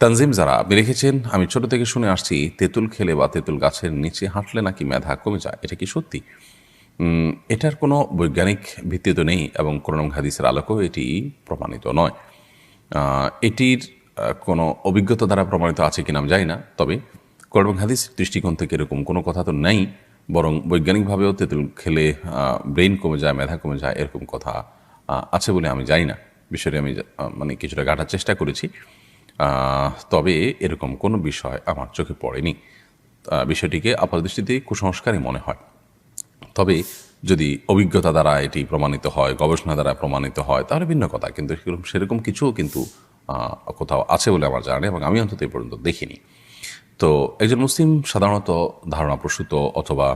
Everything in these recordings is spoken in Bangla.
তানজিম যারা, আপনি লিখেছেন, আমি ছোট থেকে শুনে আসছি, তেঁতুল খেলে বা তেঁতুল গাছের নিচে হাঁটলে নাকি মেধা কমে যায়, এটা কি সত্যি? এটার কোনো বৈজ্ঞানিক ভিত্তি তো নেই এবং কোরআন হাদিসের আলোকেও এটি প্রমাণিত নয়। এটির কোনো অভিজ্ঞতা দ্বারা প্রমাণিত আছে কিনা আমি জানি না, তবে কোরআন হাদিস দৃষ্টিকোণ থেকে এরকম কোনো কথা তো নেই, বরং বৈজ্ঞানিকভাবেও তেঁতুল খেলে ব্রেন কমে যায়, মেধা কমে যায়, এরকম কথা আছে বলে আমি জানি না। বিষয়টি আমি মানে কিছুটা গাঁটার চেষ্টা করেছি। তবে এরকম কোনো বিষয় আমার চোখে পড়েনি। বিষয়টিকে আপাত দৃষ্টিতে কুসংস্কারই মনে হয়। তবে যদি অভিজ্ঞতা দ্বারা এটি প্রমাণিত হয়, গবেষণা দ্বারা প্রমাণিত হয়, তাহলে ভিন্ন কথা। কিন্তু সেরকম সেরকম কিছুও কিন্তু কোথাও আছে বলে আমার জানা এবং আমি অন্তত এই পর্যন্ত দেখিনি। তো একজন মুসলিম সাধারণত ধারণা প্রসূত অথবা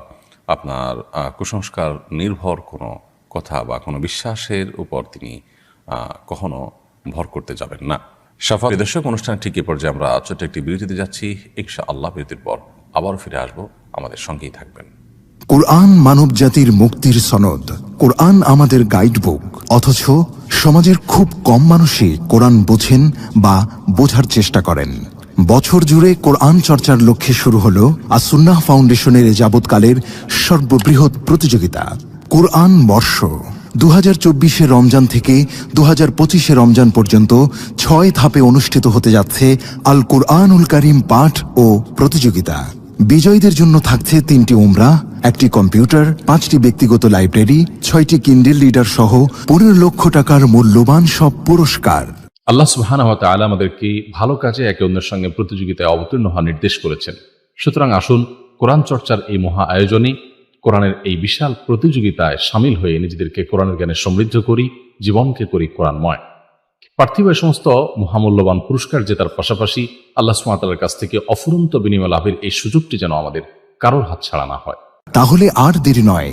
আপনার কুসংস্কার নির্ভর কোনো কথা বা কোনো বিশ্বাসের উপর তিনি কখনো ভর করতে যাবেন না। সাফা দর্শক অনুষ্ঠান ঠিক পর্যায়ে আমরা ছোট্ট একটি বিরতিতে যাচ্ছি। ইনশা আল্লাহ বিরতির পর আবারও ফিরে আসব। আমাদের সঙ্গেই থাকবেন। কোরআন মানব জাতির মুক্তির সনদ। কোরআন আমাদের গাইড বুক অথচ সমাজের খুব কম মানুষই কোরআন বোঝেন বা বোঝার চেষ্টা করেন। বছর জুড়ে কোরআন চর্চার লক্ষ্যে শুরু হল আসুন্নাহ ফাউন্ডেশনের যাবৎকালের সর্ববৃহৎ প্রতিযোগিতা। কোরআন বর্ষ। দু হাজার চব্বিশে রমজান থেকে দু হাজার পঁচিশে রমজান পর্যন্ত ছয় ধাপে অনুষ্ঠিত হতে যাচ্ছে আল কোরআনুল করিম পাঠ ও প্রতিযোগিতা। বিজয়ীদের জন্য থাকছে তিনটি উমরা, একটি কম্পিউটার, পাঁচটি ব্যক্তিগত লাইব্রেরি, ছয়টি কিন্ডেল লিডার সহ পনেরো লক্ষ টাকার মূল্যবান সব পুরস্কার। আল্লাহ ওয়া আমাদেরকে ভালো কাজে একে অন্যের সঙ্গে প্রতিযোগিতায় অবতীর্ণ হওয়ার নির্দেশ করেছেন। সুতরাং আসুন, কোরআন চর্চার এই মহা আয়োজনে কোরআনের এই বিশাল প্রতিযোগিতায় সামিল হয়ে নিজেদেরকে কোরআনের জ্ঞানে সমৃদ্ধ করি, জীবনকে করি কোরআনময়। পার্থিব সমস্ত মহামূল্যবান পুরস্কার জেতার পাশাপাশি আল্লাহ সুমাতার কাছ থেকে অফুরন্ত বিনিময় লাভের এই সুযোগটি যেন আমাদের কারোর হাত ছাড়া না হয়। তাহলে আর দেরি নয়